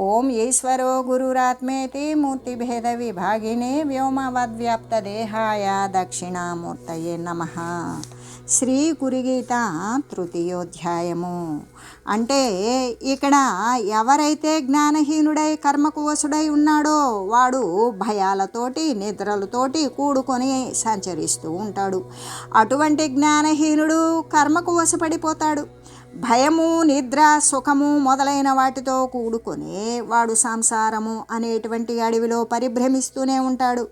ఓం ఈశ్వరో గురురాత్మేతి మూర్తిభేద విభాగిని వ్యోమవద్వ్యాప్తదేహాయ దక్షిణామూర్తయే నమ. శ్రీ గురుగీత తృతీయోధ్యాయము. అంటే ఇక్కడ ఎవరైతే జ్ఞానహీనుడై కర్మకు వసుడై ఉన్నాడో వాడు భయాలతోటి నిద్రలతోటి కూడుకొని సంచరిస్తూ ఉంటాడు. అటువంటి జ్ఞానహీనుడు కర్మకు వశపడిపోతాడు. భయము నిద్ర సుఖము మొదలైన వాటితో కూడుకొని వాడు సంసారము అనేటువంటి అడవిలో పరిభ్రమిస్తూనే ఉంటాడు.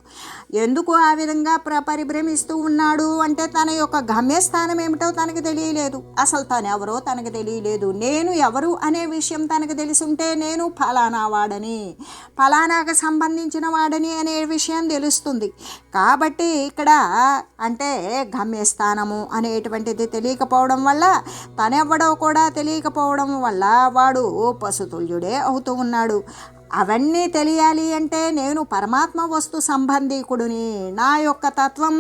ఎందుకు ఆ విధంగా ప్ర పరిభ్రమిస్తూ ఉన్నాడు అంటే తన యొక్క గమ్యస్థానం ఏమిటో తనకు తెలియలేదు. అసలు తను ఎవరో తనకు తెలియలేదు. నేను ఎవరు అనే విషయం తనకు తెలిసి ఉంటే నేను ఫలానా వాడని ఫలానాకు సంబంధించిన వాడని అనే విషయం తెలుస్తుంది. కాబట్టి ఇక్కడ అంటే గమ్యస్థానము అనేటువంటిది తెలియకపోవడం వల్ల తనెవ్వడో కూడా తెలియకపోవడం వల్ల వాడు పశుతుల్యుడే అవుతూ ఉన్నాడు. అవన్నీ తెలియాలి అంటే నేను పరమాత్మ వస్తు సంబంధీకుడిని. నా యొక్క తత్వం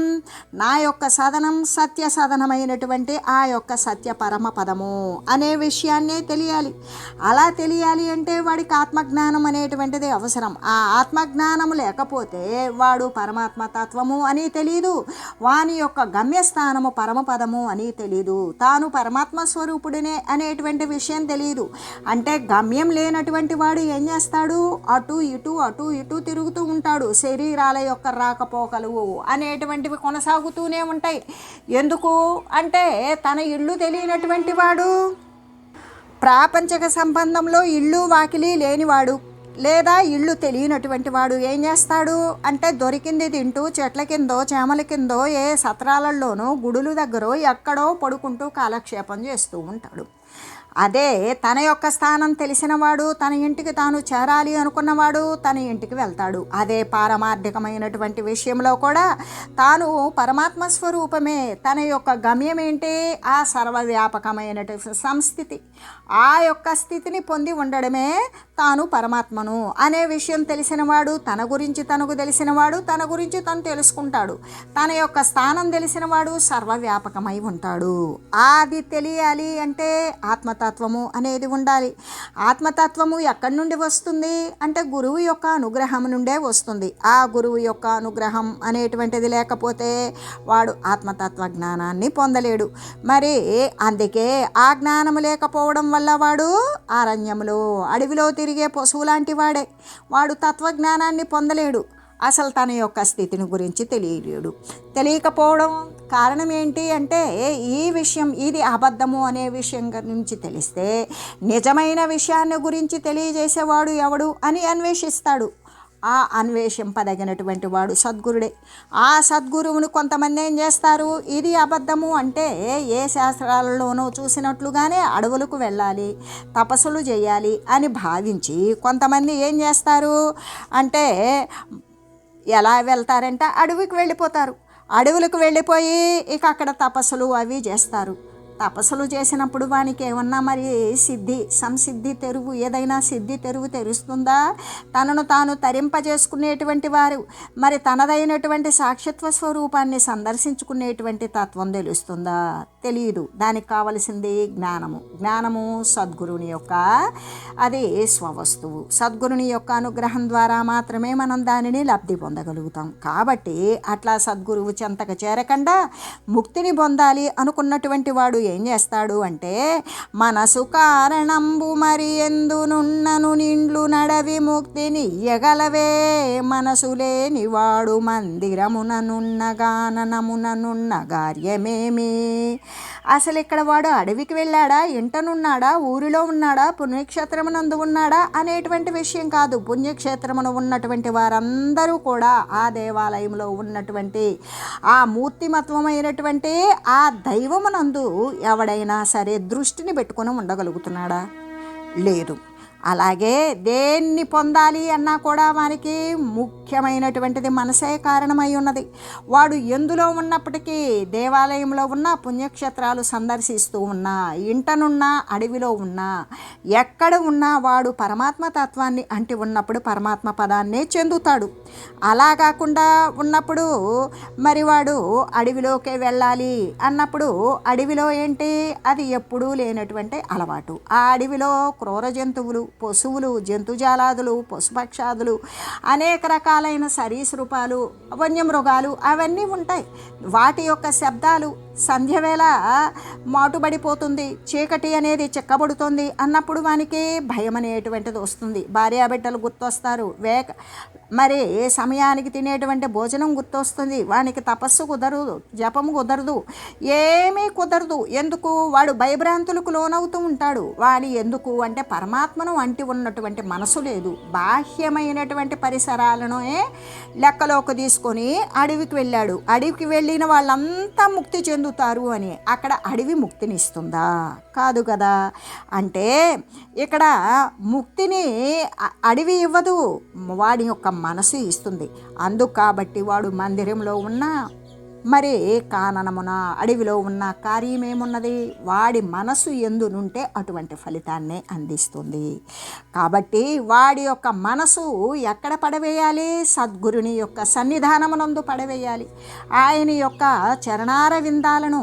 నా యొక్క సదనం సత్య సదనమైనటువంటి ఆ యొక్క సత్య పరమ పదము అనే విషయాన్నే తెలియాలి. అలా తెలియాలి అంటే వాడికి ఆత్మజ్ఞానం అనేటువంటిది అవసరం. ఆ ఆత్మజ్ఞానం లేకపోతే వాడు పరమాత్మ తత్వము అని తెలియదు వాని యొక్క గమ్యస్థానము పరమపదము అని తెలియదు తాను పరమాత్మ స్వరూపుడినే అనేటువంటి విషయం తెలియదు అంటే గమ్యం లేనటువంటి వాడు ఏం చేస్తాడు? అటు ఇటు అటు ఇటు తిరుగుతూ ఉంటాడు. శరీరాల యొక్క రాకపోకలు అనేటువంటివి కొనసాగుతూనే ఉంటాయి. ఎందుకు అంటే తన ఇల్లు తెలియనటువంటి వాడు ప్రాపంచక సంబంధంలో ఇల్లు వాకిలి లేనివాడు లేదా ఇళ్ళు తెలియనటువంటి వాడు ఏం చేస్తాడు అంటే దొరికింది తింటూ చెట్ల కిందో చేమల కిందో ఏ సత్రాలలోనో గుడుల దగ్గర ఎక్కడో పడుకుంటూ కాలక్షేపం చేస్తూ ఉంటాడు. అదే తన యొక్క స్థానం తెలిసినవాడు తన ఇంటికి తాను చేరాలి అనుకున్నవాడు తన ఇంటికి వెళ్తాడు. అదే పారమార్థికమైనటువంటి విషయంలో కూడా తాను పరమాత్మ స్వరూపమే తన యొక్క గమ్యం ఏంటి? ఆ సర్వవ్యాపకమైనటువంటి సంస్థితి. ఆ యొక్క స్థితిని పొంది ఉండడమే తాను పరమాత్మను. అనే విషయం తెలిసినవాడు తన గురించి తనకు తెలిసినవాడు తన గురించి తను తెలుసుకుంటాడు. తన యొక్క స్థానం తెలిసినవాడు సర్వవ్యాపకమై ఉంటాడు. అది తెలియాలి అంటే ఆత్మత ఆత్మతత్వము అనేది ఉండాలి. ఆత్మతత్వము ఎక్కడి నుండి వస్తుంది? అంటే గురువు యొక్క అనుగ్రహం నుండే వస్తుంది. ఆ గురువు యొక్క అనుగ్రహం అనేటువంటిది లేకపోతే వాడు ఆత్మతత్వ జ్ఞానాన్ని పొందలేడు. మరి అందుకే ఆ జ్ఞానం లేకపోవడం వల్ల వాడు అరణ్యంలో అడవిలో తిరిగే పశువు లాంటి వాడే. వాడు తత్వజ్ఞానాన్ని పొందలేడు. అసలు తన యొక్క స్థితిని గురించి తెలియలేడు. తెలియకపోవడం కారణం ఏంటి అంటే ఈ విషయం ఇది అబద్ధము అనే విషయం గురించి తెలిస్తే నిజమైన విషయాన్ని గురించి తెలియజేసేవాడు ఎవడు అని అన్వేషిస్తాడు. ఆ అన్వేషింపదగినటువంటి వాడు సద్గురుడే. ఆ సద్గురువును కొంతమంది ఏం చేస్తారు? ఇది అబద్ధము అంటే ఏ శాస్త్రాలలోనూ చూసినట్లుగానే అడవులకు వెళ్ళాలి తపస్సులు చేయాలి అని భావించి కొంతమంది ఏం చేస్తారు? అంటే ఎలా వెళ్తారంటే? అడవికి వెళ్ళిపోతారు. అడవులకు వెళ్ళిపోయి ఇక అక్కడ తపస్సులు అవి చేస్తారు. తపస్సులు చేసినప్పుడు వానికి ఏమన్నా మరి సిద్ధి సంసిద్ధి తెరువు ఏదైనా సిద్ధి తెరువు తెరుస్తుందా? తనను తాను తరింపజేసుకునేటువంటి వారు మరి తనదైనటువంటి సాక్షిత్వ స్వరూపాన్ని సందర్శించుకునేటువంటి తత్వం తెలుస్తుందా? తెలియదు దానికి కావలసింది జ్ఞానము. జ్ఞానము సద్గురుని యొక్క అది స్వవస్తువు. సద్గురుని యొక్క అనుగ్రహం ద్వారా మాత్రమే మనం దానిని లబ్ధి పొందగలుగుతాం. కాబట్టి అట్లా సద్గురువు చెంతకు చేరకుండా ముక్తిని పొందాలి అనుకున్నటువంటి వాడు ఏం చేస్తాడు అంటే మనసు కారణంబు మరి ఎందునున్నను నిండ్లు నడవి ముక్తిని ఇయ్యగలవే? మనసు లేనివాడు మందిరముననున్న గాననముననున్న అసలు ఇక్కడ వాడు అడవికి వెళ్ళాడా? ఇంటనున్నాడా? ఊరిలో ఉన్నాడా? పుణ్యక్షేత్రమునందు ఉన్నాడా? అనేటువంటి విషయం కాదు. పుణ్యక్షేత్రమును ఉన్నటువంటి వారందరూ కూడా ఆ దేవాలయంలో ఉన్నటువంటి ఆ మూర్తిమత్వమైనటువంటి ఆ దైవమునందు ఎవడైనా సరే దృష్టిని పెట్టుకొని ఉండగలుగుతున్నాడా? లేదు. అలాగే దేన్ని పొందాలి అన్నా కూడా వారికి ముఖ్యమైనటువంటిది మనసే కారణమై ఉన్నది. వాడు ఎందులో ఉన్నప్పటికీ దేవాలయంలో ఉన్న పుణ్యక్షేత్రాలు సందర్శిస్తూ ఉన్నా ఇంటనున్నా అడవిలో ఉన్నా ఎక్కడ ఉన్నా వాడు పరమాత్మ తత్వాన్ని అంటి ఉన్నప్పుడు పరమాత్మ పదాన్నే చెందుతాడు. అలా కాకుండా ఉన్నప్పుడు మరి వాడు అడవిలోకే వెళ్ళాలి అన్నప్పుడు అడవిలో ఏంటి? అది ఎప్పుడూ లేనటువంటి అలవాటు. ఆ అడవిలో క్రూర జంతువులు పశువులు జంతుజాలాదులు పశుపక్షాదులు అనేక రకాలైన సరీసృపాలు వన్యమృగాలు అవన్నీ ఉంటాయి. వాటి యొక్క శబ్దాలు సంధ్యవేళ మాటుబడిపోతుంది చీకటి అనేది చిక్కబడుతుంది అన్నప్పుడు వానికి భయం అనేటువంటిది వస్తుంది. భార్యాబిడ్డలు గుర్తొస్తారు వేక మరి సమయానికి తినేటువంటి భోజనం గుర్తొస్తుంది? వానికి తపస్సు కుదరదు జపము కుదరదు ఏమీ కుదరదు. ఎందుకు? వాడు భయభ్రాంతులకు లోనవుతూ ఉంటాడు. వాడి ఎందుకు అంటే పరమాత్మను అంటి ఉన్నటువంటి మనసు లేదు. బాహ్యమైనటువంటి పరిసరాలను లెక్కలోకి తీసుకొని అడవికి వెళ్ళాడు. అడవికి వెళ్ళిన వాళ్ళంతా ముక్తి చెందుతారు అని. అక్కడ అడవి ముక్తినిస్తుందా? కాదు కదా. అంటే ఇక్కడ ముక్తిని అడవి ఇవ్వదు. వాడి యొక్క మనసు ఇస్తుంది. అందుకు కాబట్టి వాడు మందిరంలో ఉన్న మరి కాననమున? అడవిలో ఉన్న కార్యమేమున్నది? వాడి మనసు ఎందునుంటే అటువంటి ఫలితాన్నే అందిస్తుంది. కాబట్టి వాడి యొక్క మనసు ఎక్కడ పడవేయాలి? సద్గురుని యొక్క సన్నిధానమునందు పడవేయాలి. ఆయన యొక్క చరణార విందాలను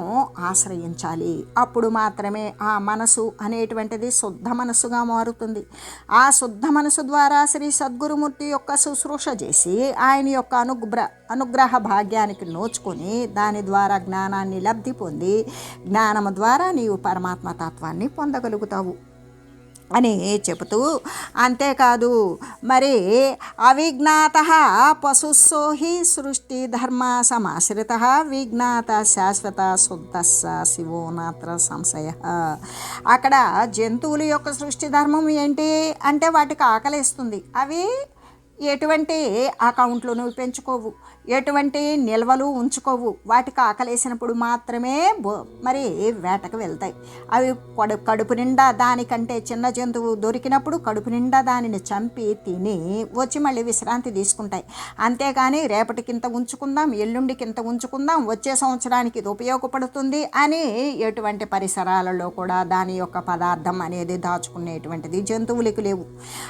ఆశ్రయించాలి. అప్పుడు మాత్రమే ఆ మనసు అనేటువంటిది శుద్ధ మనసుగా మారుతుంది. ఆ శుద్ధ మనసు ద్వారా శ్రీ సద్గురుమూర్తి యొక్క శుశ్రూష చేసి ఆయన యొక్క అనుగ్ర అనుగ్రహ భాగ్యానికి నోచుకొని దాని ద్వారా జ్ఞానాన్ని లబ్ధి పొంది జ్ఞానము ద్వారా నీవు పరమాత్మ తత్వాన్ని పొందగలుగుతావు అని చెబుతూ అంతేకాదు మరి అవిజ్ఞాత పశుసోహి సృష్టి ధర్మ సమాశ్రిత విజ్ఞాత శాశ్వత శుద్ధస్స శివోనాత్ర సంశయ. అక్కడ జంతువుల యొక్క సృష్టి ధర్మం ఏంటి అంటే వాటికి ఆకలిస్తుంది. అవి ఎటువంటి అకౌంట్లు నువ్వు పెంచుకోవు. ఎటువంటి నిల్వలు ఉంచుకోవు. వాటికి ఆకలేసినప్పుడు మాత్రమే మరి వేటకు వెళ్తాయి. అవి కడు కడుపు నిండా దానికంటే చిన్న జంతువు దొరికినప్పుడు కడుపు నిండా దానిని చంపి తిని వచ్చి మళ్ళీ విశ్రాంతి తీసుకుంటాయి. అంతేగాని రేపటికింత ఉంచుకుందాం ఎల్లుండికింత ఉంచుకుందాం వచ్చే సంవత్సరానికి ఇది ఉపయోగపడుతుంది అని ఎటువంటి పరిసరాలలో కూడా దాని యొక్క పదార్థం అనేది దాచుకునేటువంటిది జంతువులకు లేవు.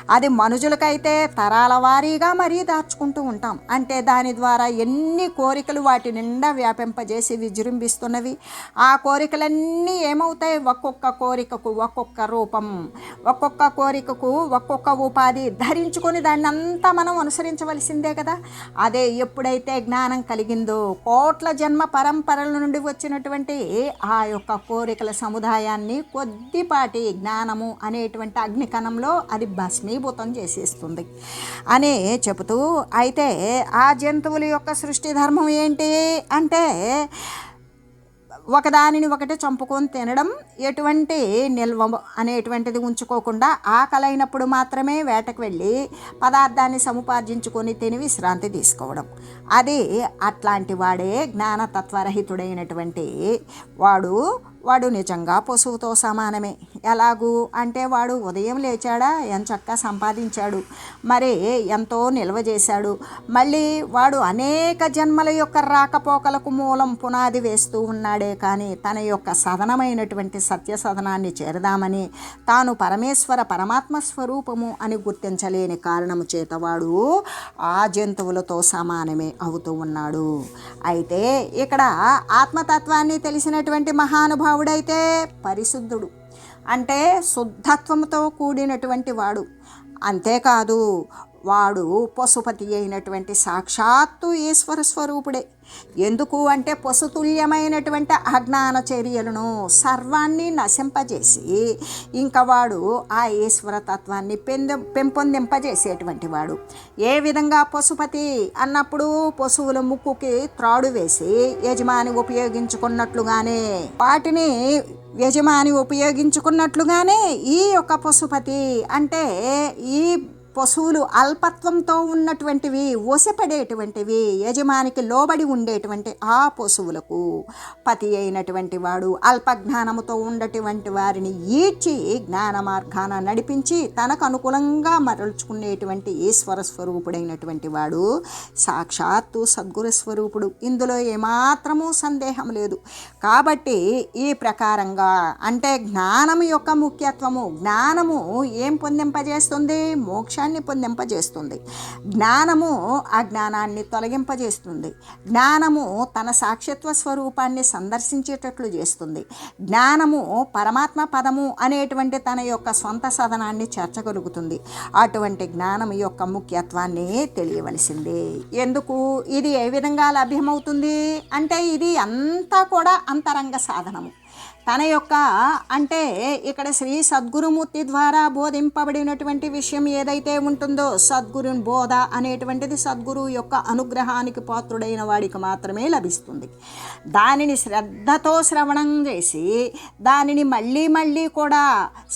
అది మనుషులకైతే తరాల వారీగా మరీ దాచుకుంటూ ఉంటాం. అంటే దాని ద్వారా ఎన్ని కోరికలు వాటి నిండా వ్యాపింపజేసి విజృంభిస్తున్నవి ఆ కోరికలన్నీ ఏమవుతాయి? ఒక్కొక్క కోరికకు ఒక్కొక్క రూపం. ఒక్కొక్క కోరికకు ఒక్కొక్క ఉపాధి ధరించుకొని దాన్ని అంతా మనం అనుసరించవలసిందే కదా. అదే ఎప్పుడైతే జ్ఞానం కలిగిందో కోట్ల జన్మ పరంపరల నుండి వచ్చినటువంటి ఆ యొక్క కోరికల సముదాయాన్ని కొద్దిపాటి జ్ఞానము అనేటువంటి అగ్నికణంలో అది భస్మీభూతం చేసేస్తుంది. అని చెబుతూ అయితే ఆ జంతువుల యొక్క సృష్టి ధర్మం ఏంటి అంటే ఒకదానిని ఒకటి చంపుకొని తినడం ఎటువంటి నిల్వ అనేటువంటిది ఉంచుకోకుండా ఆకలైనప్పుడు మాత్రమే వేటకు వెళ్ళి పదార్థాన్ని సముపార్జించుకొని తిని విశ్రాంతి తీసుకోవడం. అది అట్లాంటి వాడే జ్ఞానతత్వరహితుడైనటువంటి వాడు వాడు నిజంగా పశువుతో సమానమే. ఎలాగూ? అంటే వాడు ఉదయం లేచాడా? ఎంచక్క సంపాదించాడు? మరి ఎంతో నిల్వ చేశాడు. మళ్ళీ వాడు అనేక జన్మల యొక్క రాకపోకలకు మూలం పునాది వేస్తూ ఉన్నాడే కానీ తన యొక్క సదనమైనటువంటి సత్య సదనాన్ని చేరదామని తాను పరమేశ్వర పరమాత్మ స్వరూపము అని గుర్తించలేని కారణము చేత వాడు ఆ జంతువులతో సమానమే అవుతూ ఉన్నాడు. అయితే ఇక్కడ ఆత్మతత్వాన్ని తెలిసినటువంటి మహానుభావుడైతే పరిశుద్ధుడు. అంటే శుద్ధత్వంతో కూడినటువంటి వాడు. అంతేకాదు వాడు పశుపతి అయినటువంటి సాక్షాత్తు ఈశ్వర స్వరూపుడే. ఎందుకు అంటే పశుతుల్యమైనటువంటి అజ్ఞాన చర్యలను సర్వాన్ని నశింపజేసి ఇంకా వాడు ఆ ఈశ్వర తత్వాన్ని పెందె పెంపొందింపజేసేటువంటి వాడు. ఏ విధంగా పశుపతి అన్నప్పుడు పశువుల ముక్కుకి త్రాడు వేసి యజమాని ఉపయోగించుకున్నట్లుగానే వాటిని యజమాని ఉపయోగించుకున్నట్లుగానే ఈ యొక్క పశుపతి అంటే ఈ పశువులు అల్పత్వంతో ఉన్నటువంటివి ఒసిపడేటువంటివి యజమానికి లోబడి ఉండేటువంటి ఆ పశువులకు పతి అయినటువంటి వాడు అల్పజ్ఞానముతో ఉండటువంటి వారిని ఈడ్చి జ్ఞాన మార్గాన నడిపించి తనకు అనుకూలంగా మరల్చుకునేటువంటి ఈశ్వర స్వరూపుడైనటువంటి వాడు సాక్షాత్తు సద్గురు స్వరూపుడు. ఇందులో ఏమాత్రమూ సందేహం లేదు. కాబట్టి ఈ ప్రకారంగా అంటే జ్ఞానం యొక్క ముఖ్యత్వము జ్ఞానము ఏం పొందింపజేస్తుంది? మోక్షాన్ని పొందింపజేస్తుంది. జ్ఞానము అజ్ఞానాన్ని తొలగింపజేస్తుంది. జ్ఞానము తన సాక్షిత్వ స్వరూపాన్ని సందర్శించేటట్లు చేస్తుంది. జ్ఞానము పరమాత్మ పదము అనేటువంటి తన యొక్క సొంత సదనాన్ని చేర్చగలుగుతుంది. అటువంటి జ్ఞానం యొక్క ముఖ్యత్వాన్ని తెలియవలసిందే. ఎందుకు? ఇది ఏ విధంగా లభ్యమవుతుంది? అంటే ఇది అంతా కూడా అంతరంగ సాధనము. తన యొక్క అంటే ఇక్కడ శ్రీ సద్గురుమూర్తి ద్వారా బోధింపబడినటువంటి విషయం ఏదైతే ఉంటుందో సద్గురుని బోధ అనేటువంటిది సద్గురు యొక్క అనుగ్రహానికి పాత్రుడైన వాడికి మాత్రమే లభిస్తుంది. దానిని శ్రద్ధతో శ్రవణం చేసి దానిని మళ్ళీ మళ్ళీ కూడా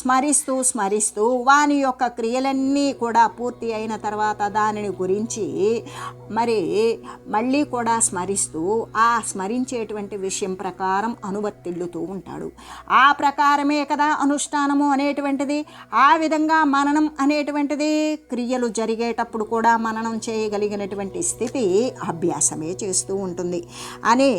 స్మరిస్తూ స్మరిస్తూ వాని యొక్క క్రియలన్నీ కూడా పూర్తి అయిన తర్వాత దానిని గురించి మరి మళ్ళీ కూడా స్మరిస్తూ ఆ స్మరించేటువంటి విషయం ప్రకారం అనువర్తిల్లుతూ ఉంటాడు. ఆ ప్రకారమే కదా అనుష్ఠానము అనేటువంటిది ఆ విధంగా మననం అనేటువంటిది క్రియలు జరిగేటప్పుడు కూడా మననం చేయగలిగినటువంటి స్థితి అభ్యాసమే చేస్తూ ఉంటుంది. అని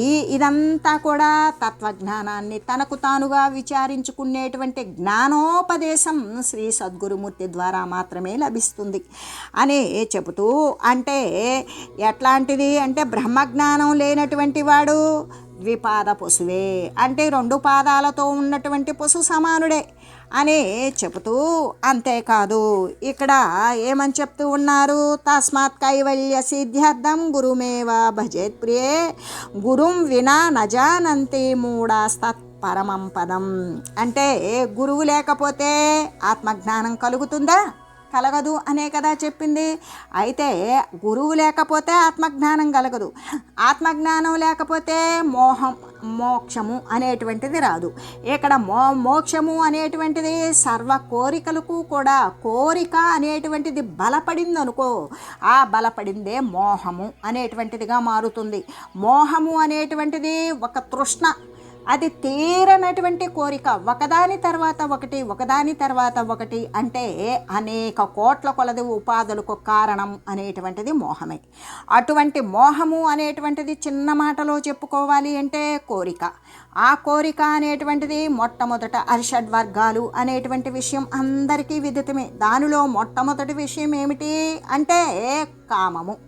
ఈ ఇదంతా కూడా తత్వజ్ఞానాన్ని తనకు తానుగా విచారించుకునేటువంటి జ్ఞానోపదేశం శ్రీ సద్గురుమూర్తి ద్వారా మాత్రమే లభిస్తుంది. అని చెబుతూ అంటే ఎట్లాంటిది అంటే బ్రహ్మజ్ఞానం లేనటువంటి వాడు ద్విపాద పశువే. అంటే రెండు పాదాలతో ఉన్నటువంటి పశు సమానుడే అని చెబుతూ అంతేకాదు. ఇక్కడ ఏమని చెప్తూ ఉన్నారు? తస్మాత్ కైవల్య సిద్ధ్యర్థం గురుమేవ భజేత్ ప్రియే. గురుం వినా నజానంతి మూడాస్తత్ పరమం పదం. అంటే గురువు లేకపోతే ఆత్మజ్ఞానం కలుగుతుందా? కలగదు అనే కదా చెప్పింది. అయితే గురువు లేకపోతే ఆత్మజ్ఞానం కలగదు. ఆత్మజ్ఞానం లేకపోతే మోహం మోక్షము అనేటువంటిది రాదు. ఇక్కడ మో మోక్షము అనేటువంటిది సర్వ కోరికలకు కూడా కోరిక అనేటువంటిది బలపడింది అనుకో ఆ బలపడిందే మోహము అనేటువంటిదిగా మారుతుంది. మోహము అనేటువంటిది ఒక తృష్ణ అది తీరనటువంటి కోరిక. ఒకదాని తర్వాత ఒకటి ఒకదాని తర్వాత ఒకటి అంటే అనేక కోట్ల కొలది ఉపాధులకు కారణం అనేటువంటిది మోహమే. అటువంటి మోహము అనేటువంటిది చిన్న మాటలో చెప్పుకోవాలి అంటే కోరిక. ఆ కోరిక అనేటువంటిది మొట్టమొదట అరిషడ్ వర్గాలు అనేటువంటి విషయం అందరికీ విదితమే. దానిలో మొట్టమొదటి విషయం ఏమిటి అంటే కామము.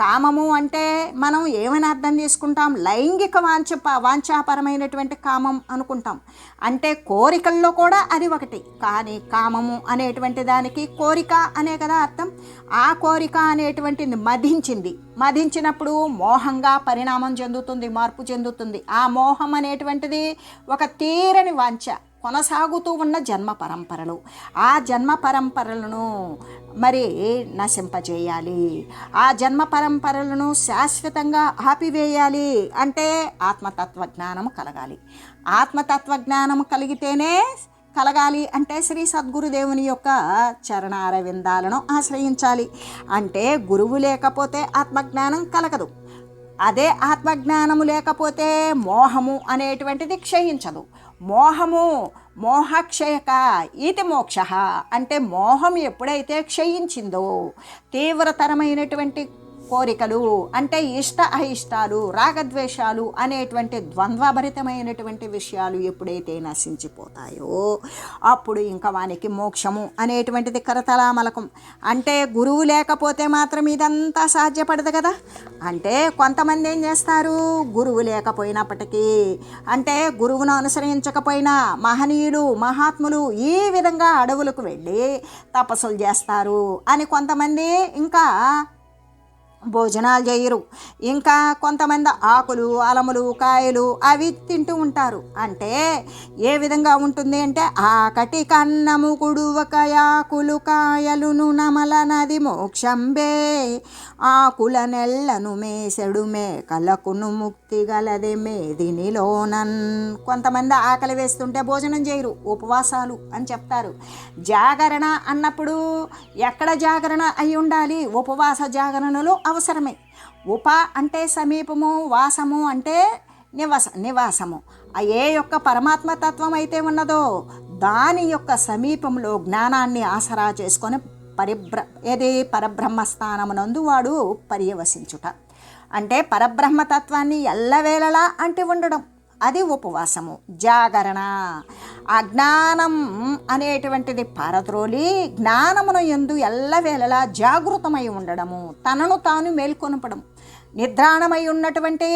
కామము అంటే మనం ఏమని అర్థం చేసుకుంటాం? లైంగిక వాంఛ వాంఛాపరమైనటువంటి కామం అనుకుంటాం. అంటే కోరికల్లో కూడా అది ఒకటి. కానీ కామము అనేటువంటి దానికి కోరిక అనే కదా అర్థం. ఆ కోరిక అనేటువంటిది మధించింది. మధించినప్పుడు మోహంగా పరిణామం చెందుతుంది మార్పు చెందుతుంది. ఆ మోహం అనేటువంటిది ఒక తీరని వాంఛ. కొనసాగుతూ ఉన్న జన్మ పరంపరలు. ఆ జన్మ పరంపరలను మరి నశింపజేయాలి? ఆ జన్మ పరంపరలను శాశ్వతంగా ఆపివేయాలి అంటే ఆత్మతత్వ జ్ఞానం కలగాలి. ఆత్మతత్వ జ్ఞానం కలిగితేనే కలగాలి అంటే శ్రీ సద్గురుదేవుని యొక్క చరణారవిందాలను ఆశ్రయించాలి. అంటే గురువు లేకపోతే ఆత్మజ్ఞానం కలగదు. అదే ఆత్మజ్ఞానము లేకపోతే మోహము అనేటువంటిది క్షయించదు. మోహము మోహక్షయక ఇది మోక్ష. అంటే మోహం ఎప్పుడైతే క్షయించిందో తీవ్రతరమైనటువంటి కోరికలు అంటే ఇష్ట అయిష్టాలు రాగద్వేషాలు అనేటువంటి ద్వంద్వభరితమైనటువంటి విషయాలు ఎప్పుడైతే నశించిపోతాయో అప్పుడు ఇంకా వానికి మోక్షము అనేటువంటిది కరతలామలకం. అంటే గురువు లేకపోతే మాత్రం ఇదంతా సాధ్యపడదు కదా. అంటే కొంతమంది ఏం చేస్తారు? గురువు లేకపోయినప్పటికీ అంటే గురువును అనుసరించకపోయినా మహనీయులు మహాత్ములు ఈ విధంగా అడవులకు వెళ్ళి తపస్సులు చేస్తారు అని కొంతమంది ఇంకా భోజనాలు చేయరు ఇంకా కొంతమంది ఆకులు అలములు కాయలు అవి తింటూ ఉంటారు. అంటే ఏ విధంగా ఉంటుంది అంటే ఆకటి కన్నము కుడువక ఆకులు కాయలును నమల నది మోక్షంబే. ఆకుల నెల్లను మేసెడు మేకలకును ముక్తి గలదే మేదినిలోనన్. కొంతమంది ఆకలి వేస్తుంటే భోజనం చేయరు ఉపవాసాలు అని చెప్తారు. జాగరణ అన్నప్పుడు ఎక్కడ జాగరణ అయి ఉండాలి ఉపవాస జాగరణలో అవసరమే. ఉప అంటే సమీపము వాసము అంటే నివాస నివాసము. ఏ యొక్క పరమాత్మ తత్వం అయితే ఉన్నదో దాని యొక్క సమీపంలో జ్ఞానాన్ని ఆసరా చేసుకొని పరిబ్ర ఏది? పరబ్రహ్మస్థానమునందు వాడు పర్యవసించుట అంటే పరబ్రహ్మతత్వాన్ని ఎల్లవేళలా అంటి ఉండడం. అది ఉపవాసము. జాగరణ. అజ్ఞానం అనేటువంటిది పారద్రోలి జ్ఞానమును ఎందు ఎల్లవేళలా జాగృతమై ఉండడము. తనను తాను మేల్కొనపడం నిద్రాణమై ఉన్నటువంటి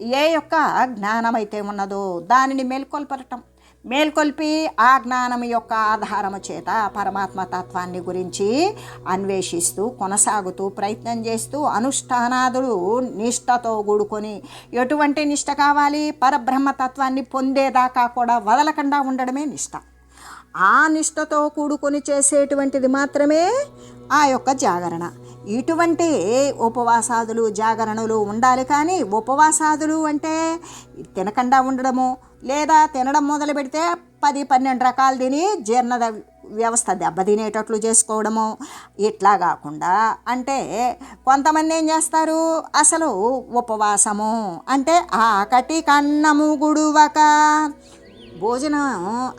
ఏ యొక్క జ్ఞానమైతే ఉన్నదో దానిని మేల్కొల్పడటం. మేల్కొల్పి ఆ జ్ఞానం యొక్క ఆధారము చేత పరమాత్మ తత్వాన్ని గురించి అన్వేషిస్తూ కొనసాగుతూ ప్రయత్నం చేస్తూ అనుష్ఠానాదులు నిష్టతో కూడుకొని ఎటువంటి నిష్ట కావాలి? పరబ్రహ్మ తత్వాన్ని పొందేదాకా కూడా వదలకుండా ఉండడమే నిష్ట ఆ నిష్టతో కూడుకొని చేసేటువంటిది మాత్రమే ఆ యొక్క జాగరణ. ఇటువంటి ఉపవాసాదులు జాగరణలు ఉండాలి కానీ ఉపవాసాదులు అంటే తినకుండా ఉండడము లేదా తినడం మొదలు పెడితే పది పన్నెండు రకాలు తిని జీర్ణ వ్యవస్థ దెబ్బతినేటట్లు చేసుకోవడము. ఇట్లా కాకుండా అంటే కొంతమంది ఏం చేస్తారు? అసలు ఉపవాసము అంటే ఆకటి కన్నము గుడువక. భోజనం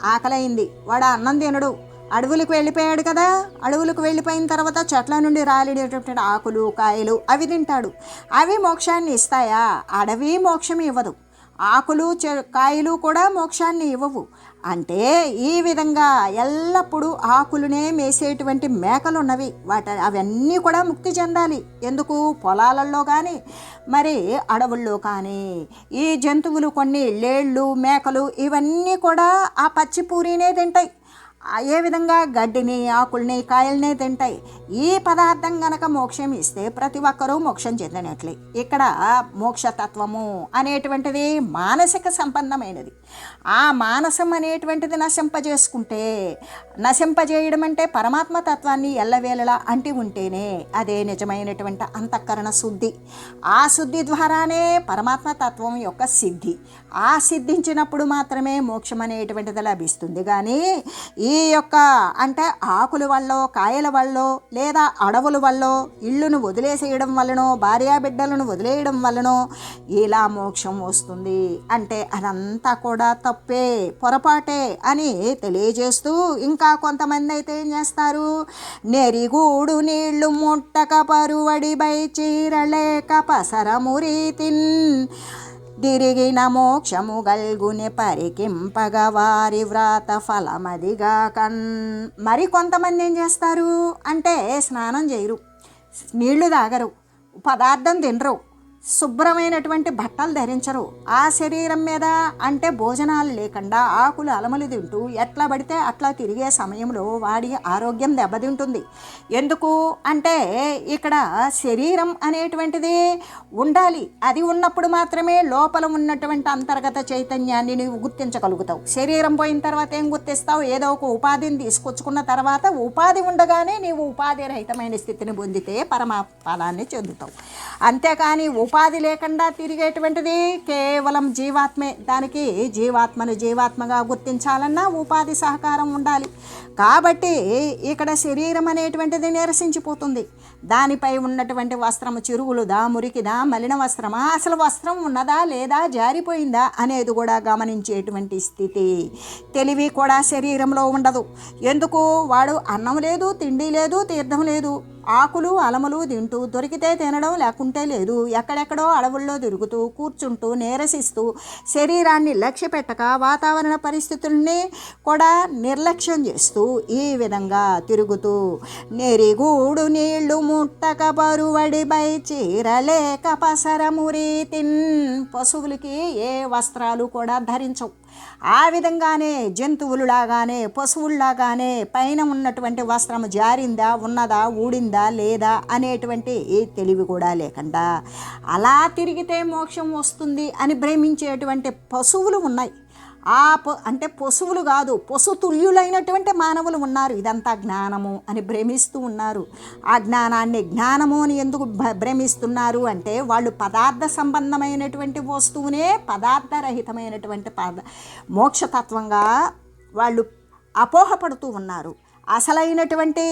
ఆకలైంది. వాడు అన్నం తినడు. అడవులకు వెళ్ళిపోయాడు కదా. అడవులకు వెళ్ళిపోయిన తర్వాత చెట్ల నుండి రాలిడేటటువంటి ఆకులు కాయలు అవి తింటాడు. అవి మోక్షాన్ని ఇస్తాయా? అడవి మోక్షం ఇవ్వదు. ఆకులు చె కాయలు కూడా మోక్షాన్ని ఇవ్వవు. అంటే ఈ విధంగా ఎల్లప్పుడూ ఆకులనే మేసేటువంటి మేకలు ఉన్నవి వాటి అవన్నీ కూడా ముక్తి చెందాలి. ఎందుకు? పొలాలలో కానీ మరి అడవుల్లో కానీ ఈ జంతువులు కొన్ని లేళ్ళు మేకలు ఇవన్నీ కూడా ఆ పచ్చిపూరినే తింటాయి. ఏ విధంగా గడ్డిని ఆకుల్ని కాయల్ని తింటాయి? ఈ పదార్థం గనక మోక్షం ఇస్తే ప్రతి ఒక్కరూ మోక్షం చెందినట్లే. ఇక్కడ మోక్షతత్వము అనేటువంటిది మానసిక సంబంధమైనది. ఆ మానసం అనేటువంటిది నశింపజేసుకుంటే నశింపజేయడం అంటే పరమాత్మ తత్వాన్ని ఎల్లవేళలా అంటి ఉంటేనే అదే నిజమైనటువంటి అంతఃకరణ శుద్ధి. ఆ శుద్ధి ద్వారానే పరమాత్మ తత్వం యొక్క సిద్ధి. ఆ సిద్ధించినప్పుడు మాత్రమే మోక్షం అనేటువంటిది లభిస్తుంది. కానీ ఈ యొక్క అంటే ఆకుల వల్ల కాయల వల్ల లేదా అడవుల వల్ల ఇళ్ళును వదిలేసేయడం వల్లనో భార్యాబిడ్డలను వదిలేయడం వల్లనో ఇలా మోక్షం వస్తుంది. అంటే అదంతా కూడా తప్పే పొరపాటే అని తెలియజేస్తూ ఇంకా కొంతమంది అయితే ఏం చేస్తారు? నెరిగూడు నీళ్ళు ముట్టక పరువడి బై చీరలేక పసరమురీతిన్ తిరిగిన మోక్షము గల్గుని పరికింపగ వారి వ్రాత ఫలమదిగా కన్. మరి కొంతమంది ఏం చేస్తారు? అంటే స్నానం చేయరు. నీళ్ళు తాగరు. పదార్థం తినరు. శుభ్రమైనటువంటి బట్టలు ధరించరు. ఆ శరీరం మీద అంటే భోజనాలు లేకుండా ఆకులు అలమలు తింటూ ఎట్లా పడితే అట్లా తిరిగే సమయంలో వాడి ఆరోగ్యం దెబ్బతింటుంది. ఎందుకు అంటే ఇక్కడ శరీరం అనేటువంటిది ఉండాలి. అది ఉన్నప్పుడు మాత్రమే లోపల ఉన్నటువంటి అంతర్గత చైతన్యాన్ని నీవు గుర్తించగలుగుతావు. శరీరం పోయిన తర్వాత ఏం గుర్తిస్తావు? ఏదో ఒక ఉపాధిని తీసుకొచ్చుకున్న తర్వాత ఉపాధి ఉండగానే నీవు ఉపాధి రహితమైన స్థితిని పొందితే పరమ ఫలాన్ని చెందుతావు. అంతేకాని ఉపాధి లేకుండా తిరిగేటువంటిది కేవలం జీవాత్మే. దానికి జీవాత్మను జీవాత్మగా గుర్తించాలన్నా ఉపాధి సహకారం ఉండాలి. కాబట్టి ఇక్కడ శరీరం అనేటువంటిది నిరసించిపోతుంది. దానిపై ఉన్నటువంటి వస్త్రము చిరుగులుదా మురికిదా మలిన వస్త్రమా అసలు వస్త్రం ఉన్నదా లేదా జారిపోయిందా అనేది కూడా గమనించేటువంటి స్థితి. తెలివి కూడా శరీరంలో ఉండదు. ఎందుకు? వాడు అన్నం లేదు తిండి లేదు తీర్థం లేదు. ఆకులు అలములు తింటూ దొరికితే తినడం లేకుంటే లేదు. ఎక్కడెక్కడో అడవుల్లో తిరుగుతూ కూర్చుంటూ నీరసిస్తూ శరీరాన్ని లక్ష్య పెట్టక వాతావరణ పరిస్థితుల్ని కూడా నిర్లక్ష్యం చేస్తూ ఈ విధంగా తిరుగుతూ నెరిగూడు నీళ్ళు ముట్టక బరువడి బై చీరలేక పసరమురి తిన్ పశువులకి ఏ వస్త్రాలు కూడా ధరించవు. ఆ విధంగానే జంతువులులాగానే పశువుల్లాగానే పైన ఉన్నటువంటి వస్త్రం జారిందా ఉన్నదా ఊడిందా లేదా అనేటువంటి తెలివి కూడా లేకుండా అలా తిరిగితే మోక్షం వస్తుంది అని భ్రమించేటువంటి పశువులు ఉన్నాయి. ఆ ప అంటే పశువులు కాదు పశుతుల్యులైనటువంటి మానవులు ఉన్నారు. ఇదంతా జ్ఞానము అని భ్రమిస్తూ ఉన్నారు. ఆ జ్ఞానాన్ని జ్ఞానము అని ఎందుకు భ్రమిస్తున్నారు అంటే వాళ్ళు పదార్థ సంబంధమైనటువంటి వస్తువునే పదార్థరహితమైనటువంటి పద మోక్షతత్వంగా వాళ్ళు అపోహపడుతూ ఉన్నారు. అసలైనటువంటి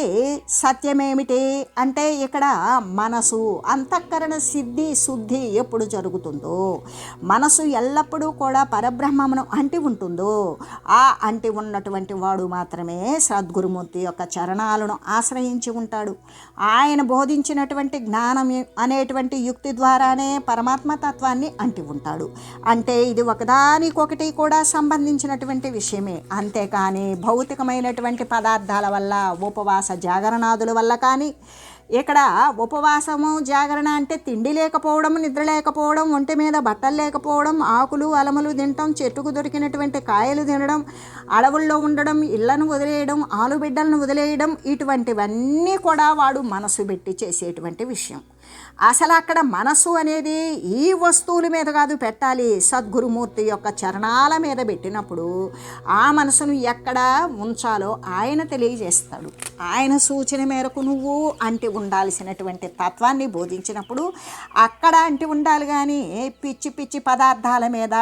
సత్యమేమిటి అంటే ఇక్కడ మనసు అంతఃకరణ సిద్ధి శుద్ధి ఎప్పుడు జరుగుతుందో మనసు ఎల్లప్పుడూ కూడా పరబ్రహ్మమును అంటి ఉంటుందో ఆ అంటి ఉన్నటువంటి వాడు మాత్రమే సద్గురుమూర్తి యొక్క చరణాలను ఆశ్రయించి ఉంటాడు. ఆయన బోధించినటువంటి జ్ఞానం అనేటువంటి యుక్తి ద్వారానే పరమాత్మ తత్వాన్ని అంటి ఉంటాడు. అంటే ఇది ఒకదానికొకటి కూడా సంబంధించినటువంటి విషయమే. అంతేకాని భౌతికమైనటువంటి పదార్థాలు వల్ల ఉపవాస జాగరణాదుల వల్ల కానీ ఇక్కడ ఉపవాసము జాగరణ అంటే తిండి లేకపోవడం నిద్ర లేకపోవడం ఒంటి మీద బట్టలు లేకపోవడం ఆకులు అలములు తినటం చెట్టుకు దొరికినటువంటి కాయలు తినడం అడవుల్లో ఉండడం ఇళ్ళను వదిలేయడం ఆలుబిడ్డలను వదిలేయడం ఇటువంటివన్నీ కూడా వాడు మనసు పెట్టి చేసేటువంటి విషయం. అసలు అక్కడ మనసు అనేది ఈ వస్తువుల మీద కాదు పెట్టాలి. సద్గురుమూర్తి యొక్క చరణాల మీద పెట్టినప్పుడు ఆ మనసును ఎక్కడ ఉంచాలో ఆయన తెలియజేస్తాడు. ఆయన సూచన మేరకు నువ్వు అంటి ఉండాల్సినటువంటి తత్వాన్ని బోధించినప్పుడు అక్కడ అంటి ఉండాలి కానీ పిచ్చి పిచ్చి పదార్థాల మీద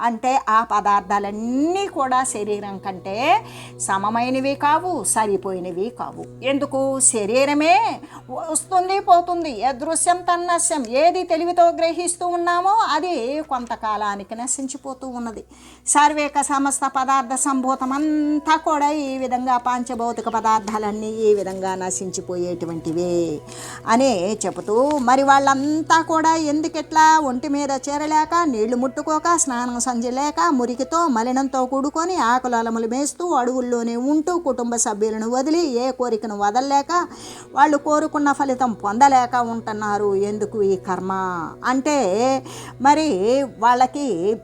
అంటే ఆ పదార్థాలన్నీ కూడా శరీరం కంటే సమమైనవి కావు సరిపోయినవి కావు. ఎందుకు? శరీరమే వస్తుంది పోతుంది అదృశ్యం తన్నస్యం ఏది తెలివితో గ్రహిస్తూ ఉన్నామో అది కొంతకాలానికి నశించిపోతూ ఉన్నది. సర్వేక సమస్త పదార్థ సంభూతం అంతా కూడా ఈ విధంగా పాంచభౌతిక పదార్థాలన్నీ ఈ విధంగా నశించిపోయేటువంటివే అని చెబుతూ మరి వాళ్ళంతా కూడా ఎందుకెట్లా ఒంటి మీద చేరలేక నీళ్ళు ముట్టుకోక స్నానం సంజలేక మురికితో మలినంతో కూడుకొని ఆకులలములు మేస్తూ అడవుల్లోనే ఉంటూ కుటుంబ సభ్యులను వదిలి ఏ కోరికను వదలలేక వాళ్ళు కోరుకున్న ఫలితం పొందలేక ఉంటున్నారు. ఎందుకు ఈ కర్మ? అంటే మరి వాళ్ళకి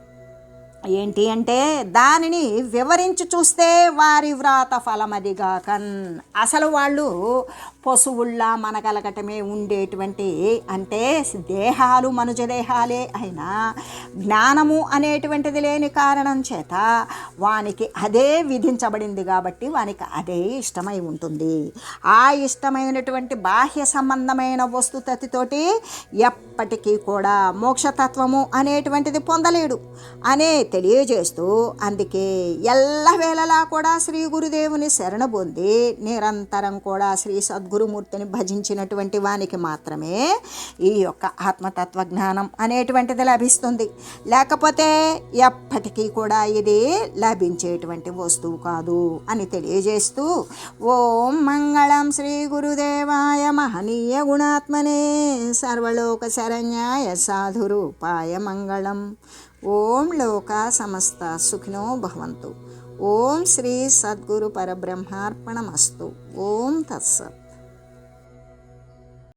ఏంటి అంటే దానిని వివరించి చూస్తే వారి వ్రాత ఫలమదిగాకన్ అసలు వాళ్ళు పశువుల్లా మనగలగటమే ఉండేటువంటి అంటే దేహాలు మనుజ దేహాలే అయినా జ్ఞానము అనేటువంటిది లేని కారణం చేత వానికి అదే విధించబడింది కాబట్టి వానికి అదే ఇష్టమై ఉంటుంది. ఆ ఇష్టమైనటువంటి బాహ్య సంబంధమైన వస్తుతతితోటి ఎప్పటికీ కూడా మోక్షతత్వము అనేటువంటిది పొందలేడు అనే తెలియజేస్తూ అందుకే ఎల్లవేళలా కూడా శ్రీ గురుదేవుని శరణ పొంది నిరంతరం కూడా శ్రీ గురుమూర్తిని భజించినటువంటి వానికి మాత్రమే ఈ యొక్క ఆత్మతత్వ జ్ఞానం అనేటువంటిది లభిస్తుంది. లేకపోతే ఎప్పటికీ కూడా ఇది లభించేటువంటి వస్తువు కాదు అని తెలియజేస్తూ ఓం మంగళం శ్రీ గురుదేవాయ మహనీయ గుణాత్మనే సర్వలోక శరణ్యాయ సాధురూపాయ మంగళం. ఓం లోక సమస్త సుఖినో భవంతు. ఓం శ్రీ సద్గురు పరబ్రహ్మార్పణమస్తు. ఓం తత్సత్.